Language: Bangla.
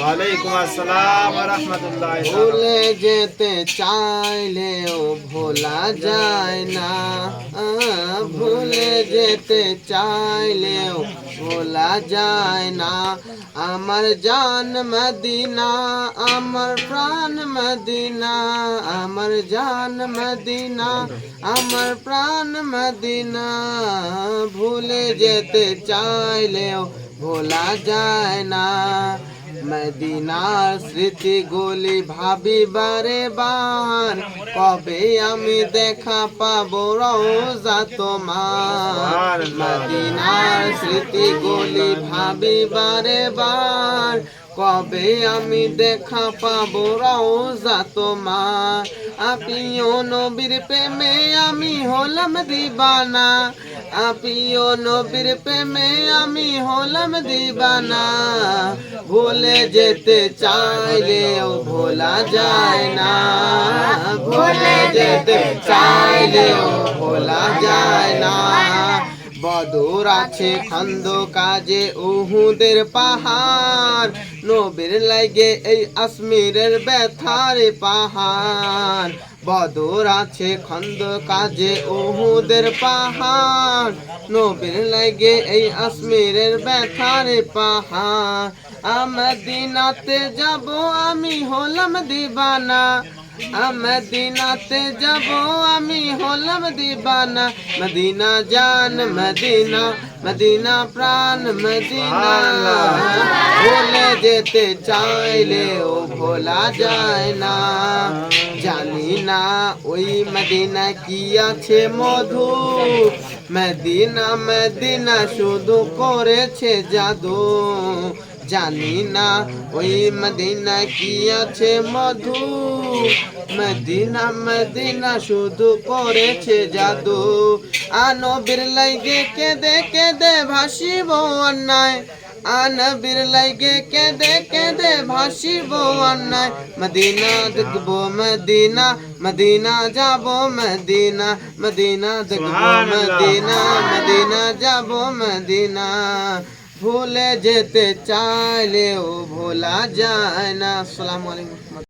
ওয়ালাইকুম আসসালাম রাহমাতুল্লাহি। ভুলে যেতে চাইলেও ভোলা যায় না। ভুলে যেতে চাইলেও ভোলা যায় না। আমার জান মদিনা, আমার প্রাণ মদিনা, আমার জান মদিনা, আমার প্রাণ মদিনা। ভুলে যেতে চাইলেও ভোলা যায় না। মদিনার স্মৃতি গুলি ভাবি বারে বার কবে আমি দেখা পাবো রোজা তোমার? মদিনার স্মৃতি গুলি ভাবি বারে বার কবে আমি দেখা পাবো রোজা তোমার? আপিও নবীর প্রেমে আমি হলাম দিবানা। আপিও নবীর প্রেমে আমি হলাম দিবানা। ভুলে যেতে চাইলেও ভোলা যায় না। ভুলে যেতে চাইলেও ভোলা যায় না। বদর আছে খন্দ কাজে উহুদের পাহাড়। নবীর লাগে এই আসমিরের ব্যথার পাহাড়। বদর আছে খন্দ কাজে উহুদের পাহাড়। নবীর লাগে এই আসমিরের ব্যথার পাহাড়। আমদিনাতে যাব আমি হলাম দিবানা। মদিনাতে যাব আমি হলাম দিবানা মদিনা জান মদিনা মদিনা প্রাণ মদিনা ভুলে যেতে চাইলেও ভোলা যায় না জানি না ওই মদিনা কি আছে মধু মদিনা মদিনা শুধু করেছে জাদু জানি না ওই মদিনা কি আছে মধু? মদিনা মদিনা শুধু করেছে জাদু। আনবির লাগে কেঁদে কেঁদে ভাসিব অন্যায়। আনবির লাগে কেঁদে কেঁদে ভাসিব অন্যায়। মদিনা দেখব মদিনা মদিনা যাব মদিনা মদিনা দেখব মদিনা মদিনা যাব মদিনা। ভুলে যেতে চাইলেও ভোলা যায় না। আসসালামু আলাইকুম।